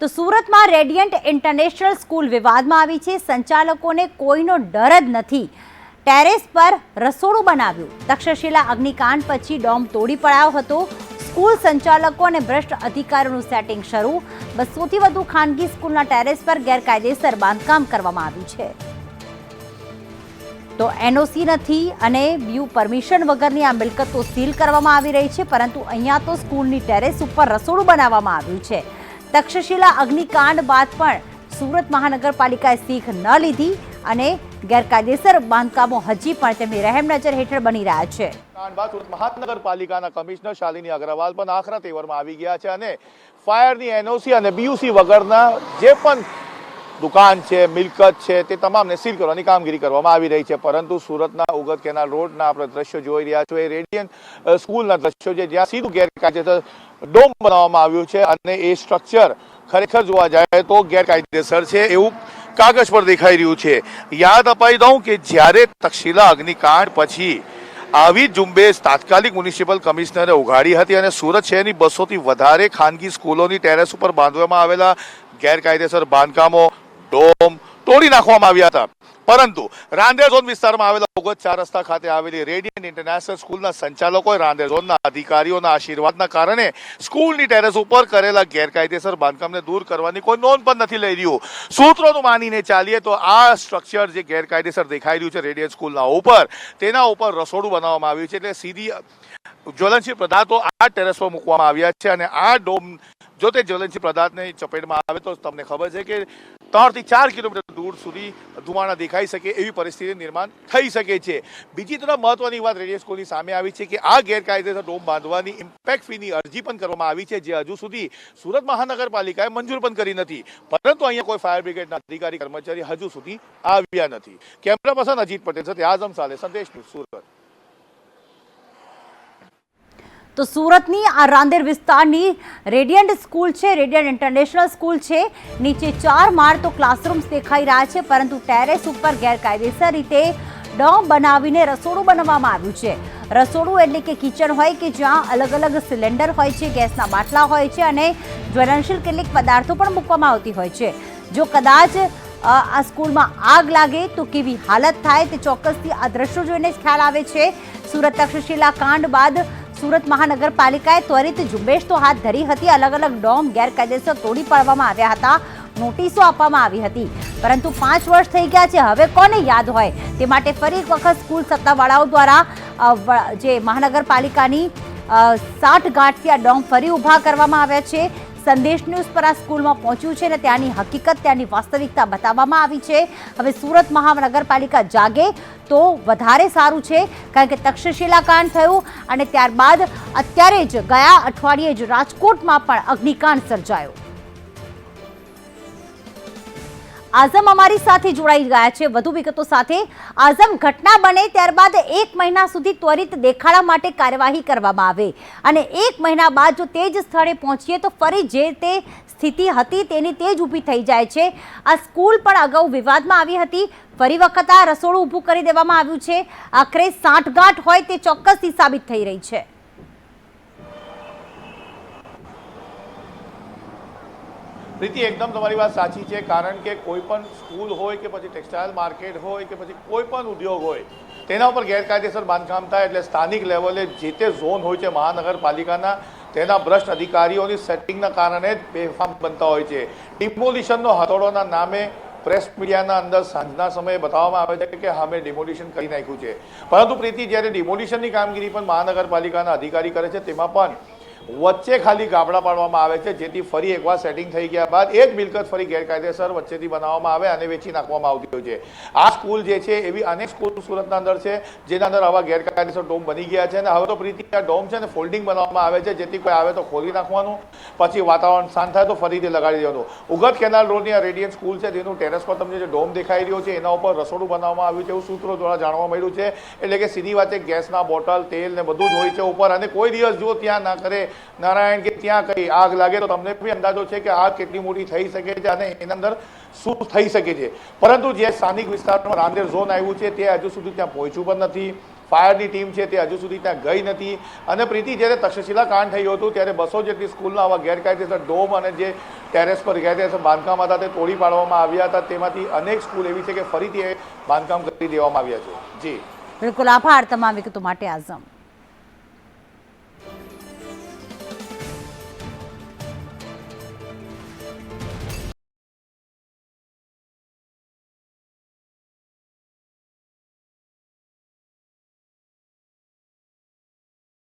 તો સુરતમાં radiant International school વિવાદમાં આવી છે. સંચાલકોને કોઈનો ડર જ નથી. ટેરેસ પર રસોડું બનાવ્યું. તક્ષશિલા, અગ્નિકાંડ પછી ડોમ તોડી પડાયો હતો. સ્કૂલ સંચાલકો અને ભ્રષ્ટ અધિકારીઓનું સેટિંગ શરૂ. બસોથી વધુ ખાનગી સ્કૂલના ટેરેસ પર ગેરકાયદેસર બાંધકામ કરવામાં આવ્યું છે. તો એનઓસી નથી અને વ્યૂ પરમિશન વગરની આ મિલકતો સીલ કરવામાં આવી રહી છે. પરંતુ અહીંયા તો સ્કૂલની ટેરેસ ઉપર રસોડું બનાવવામાં આવ્યું છે. તક્ષશિલા અગ્નિકાંડ બાદ પણ સુરત મહાનગરપાલિકાએ શીખ ન લીધી અને ગેરકાયદેસર બાંધકામો હજી પણ તેમની રહેમ નજર હેઠળ બની રહ્યા છે. મહાનગરપાલિકાના કમિશનર શાલિની અગ્રવાલ પણ આખરા તેવરમાં આવી ગયા છે અને ફાયરની એનઓસી અને બીયુસી વગરના જે પણ દુકાન છે, મિલકત છે, તે તમામને સીલ કરવાની કામગીરી કરવામાં આવી રહી છે. પરંતુ સુરતના ઉગત કેનાલ રોડના આપણે દ્રશ્યો જોઈ રહ્યા છો. એ રેડિયન સ્કૂલના દ્રશ્યો છે, જ્યાં સીધું ગેરકાયદેસર ડોમ બનાવવામાં આવ્યું છે અને એ સ્ટ્રક્ચર ખરેખર જોવા જાય તો ગેરકાયદેસર છે એવું કાગળ પર દેખાઈ રહ્યું છે. યાદ અપાઈ દઉં કે જ્યારે તક્ષશિલા અગ્નિકાંડ પછી આવી ઝુંબેશ તાત્કાલિક મ્યુનિસિપલ કમિશનરે ઉઘાડી હતી અને સુરત શહેરની બસોથી વધારે ખાનગી સ્કૂલોની ટેરેસ ઉપર બાંધવામાં આવેલા ગેરકાયદેસર બાંધકામો ડોમ તોડી નાખવામાં આવ્યા હતા. પરંતુ રાંદેર ઝોન વિસ્તારમાં આવેલા ઓગત રસ્તા ખાતે આવેલી રેડિયન્ટ ઇન્ટરનેશનલ સ્કૂલના સંચાલકોએ રાંદેર ઝોનના અધિકારીઓના આશીર્વાદના કારણે સ્કૂલની ટેરેસ ઉપર કરેલા ગેરકાયદેસર બાંધકામને દૂર કરવાની કોઈ નોંધ પણ નથી લઈ રહ્યું. સૂત્રોનું માનીને ચાલીએ તો આ સ્ટ્રક્ચર જે ગેરકાયદેસર દેખાઈ રહ્યું છે રેડિયન સ્કૂલના ઉપર, તેના ઉપર રસોડું બનાવવામાં આવ્યું છે એટલે સીધી જ્વલનશીલ પદાર્થો આ ટેરેસ પર મૂકવામાં આવ્યા છે અને આ ડોમ જો તે જ્વલનશીલ પદાર્થને ચપેટમાં આવે તો તમને ખબર છે કે ત્રણથી ચાર કિલોમીટર દૂર સુધી ધુમાડા દેખાઈ શકે એવી પરિસ્થિતિ નિર્માણ થઈ શકે છે. બીજી તરફ મહત્વની વાત રેડિયો સ્કૂલની સામે આવી છે કે આ ગેરકાયદેસર ડોમ બાંધવાની ઇમ્પેક્ટ ફીની અરજી પણ કરવામાં આવી છે, જે હજુ સુધી સુરત મહાનગરપાલિકાએ મંજૂર પણ કરી નથી. પરંતુ અહીંયા કોઈ ફાયર બ્રિગેડના અધિકારી કર્મચારી હજુ સુધી આવ્યા નથી. કેમેરા પર્સન અજીત પટેલ સાથે આઝમ સાલે સંદેશ સુરત. તો સુરતની આ રાંદેર વિસ્તારની રેડિયન્ટ સ્કૂલ છે, રેડિયન્ટ ઇન્ટરનેશનલ સ્કૂલ છે. નીચે ચાર માળ તો ક્લાસરૂમ્સ દેખાઈ રહ્યા છે, પરંતુ ટેરેસ ઉપર ગેરકાયદેસર રીતે ડોમ બનાવીને રસોડું બનાવવામાં આવ્યું છે. રસોડું એટલે કે કિચન હોય કે જ્યાં અલગ અલગ સિલિન્ડર હોય છે, ગેસના બાટલા હોય છે અને જ્વલનશીલ કેટલીક પદાર્થો પણ મૂકવામાં આવતી હોય છે. જો કદાચ આ સ્કૂલમાં આગ લાગે તો કેવી હાલત થાય તે ચોક્કસથી આ દ્રશ્યો જોઈને જ ખ્યાલ આવે છે. સુરત તક્ષશિલા કાંડ બાદ સુરત મહાનગરપાલિકાએ ત્વરિત ઝુંબેશ તો હાથ ધરી હતી. અલગ અલગ ડોમ ગેરકાયદેસર તોડી પાડવામાં આવ્યા હતા. નોટિસો આપવામાં આવી હતી. પરંતુ પાંચ વર્ષ થઈ ગયા છે. હવે કોને યાદ હોય? તે માટે ફરી એક વખત સ્કૂલ સત્તાવાળાઓ દ્વારા જે મહાનગરપાલિકાની સાઠ ગાંઠથી આ ડોમ ફરી ઊભા કરવામાં આવ્યા છે. સંદેશ ન્યૂઝ પર આ સ્કૂલમાં પહોંચ્યું છે અને ત્યાંની હકીકત, ત્યાંની વાસ્તવિકતા બતાવવામાં આવી છે. હવે સુરત મહાનગરપાલિકા જાગે તો વધારે સારું છે, કારણ કે તક્ષશિલા કાંડ થયું અને ત્યારબાદ અત્યારે જ ગયા અઠવાડિયે જ રાજકોટમાં પણ અગ્નિકાંડ સર્જાયો. આઝમ અમારી સાથે જોડાઈ ગયા છે. વધુ વિગતો સાથે આઝમ ઘટના બને ત્યારબાદ એક મહિના સુધી ત્વરિત દેખાડા માટે કાર્યવાહી કરવામાં આવે અને એક મહિના બાદ જો તે જ સ્થળે પહોંચીએ તો ફરી જે તે સ્થિતિ હતી તેની તે જ ઊભી થઈ જાય છે. આ સ્કૂલ પણ અગાઉ વિવાદમાં આવી હતી. ફરી વખત આ રસોડું ઊભું કરી દેવામાં આવ્યું છે. આખરે સાંઠગાંઠ હોય તે ચોક્કસથી સાબિત થઈ રહી છે. પ્રીતિ, એકદમ તમારી વાત સાચી છે, કારણ કે કોઈ પણ સ્કૂલ હોય કે પછી ટેક્સટાઇલ માર્કેટ હોય કે પછી કોઈ પણ ઉદ્યોગ હોય, તેના ઉપર ગેરકાયદેસર બાંધકામ થાય એટલે સ્થાનિક લેવલે જે તે ઝોન હોય છે, મહાનગરપાલિકાના, તેના ભ્રષ્ટ અધિકારીઓની સેટિંગના કારણે જ બેફામ બનતા હોય છે. ડિમોલિશનનો હથોડોના નામે પ્રેસ મીડિયાના અંદર સાંજના સમયે બતાવવામાં આવે છે કે અમે ડિમોલિશન કરી નાખ્યું છે. પરંતુ પ્રીતિ, જ્યારે ડિમોલિશનની કામગીરી પણ મહાનગરપાલિકાના અધિકારી કરે છે, તેમાં પણ વચ્ચે ખાલી ગાબડા પાડવામાં આવે છે, જેથી ફરી એકવાર સેટિંગ થઈ ગયા બાદ એ જ મિલકત ફરી ગેરકાયદેસર વચ્ચેથી બનાવવામાં આવે અને વેચી નાખવામાં આવતી હોય છે. આ સ્કૂલ જે છે, એવી અનેક સ્કૂલ સુરતના અંદર છે, જેના અંદર આવા ગેરકાયદેસર ડોમ બની ગયા છે અને હવે તો પ્રીતિ આ ડોમ છે ને ફોલ્ડિંગ બનાવવામાં આવે છે, જેથી કોઈ આવે તો ખોલી નાખવાનું, પછી વાતાવરણ શાંત થાય તો ફરીથી લગાડી દેવાનું. ઉગત કેનાલ રોડની આ રેડિયન્ટ સ્કૂલ છે, જેનું ટેરેસ પર તમને જે ડોમ દેખાઈ રહ્યો છે, એના ઉપર રસોડું બનાવવામાં આવ્યું છે, એવું સૂત્રો દ્વારા જાણવા મળ્યું છે. એટલે કે સીધી વાત ગેસના બોટલ, તેલ ને બધું જ હોય છે ઉપર અને કોઈ દિવસ જો ત્યાં ના કરે નારાયણ કે ત્યાં કઈ આગ લાગે તો તમને બી અંદાજો છે કે આગ કેટલી મોટી થઈ શકે છે અને એની અંદર શું થઈ શકે છે. પરંતુ જે સ્થાનિક વિસ્તારમાં રાંદેર ઝોન આવ્યું છે, તે હજુ સુધી ત્યાં પહોંચ્યું પણ નથી. ફાયરની ટીમ છે, તે હજુ સુધી ત્યાં ગઈ નથી. અને પ્રીતિ, જ્યારે તક્ષશિલા કાંડ થયું હતું, ત્યારે બસો જેટલી સ્કૂલના આવા ગેરકાયદેસર ડોમ અને જે ટેરેસ પર ગેરકાયદેસર બાંધકામ હતા, તે તોડી પાડવામાં આવ્યા હતા. તેમાંથી અનેક સ્કૂલ એવી છે કે ફરીથી બાંધકામ કરી દેવામાં આવ્યા છે. જી. બિલકુલ આભાર તમામ વિગતો માટે, આઝમ.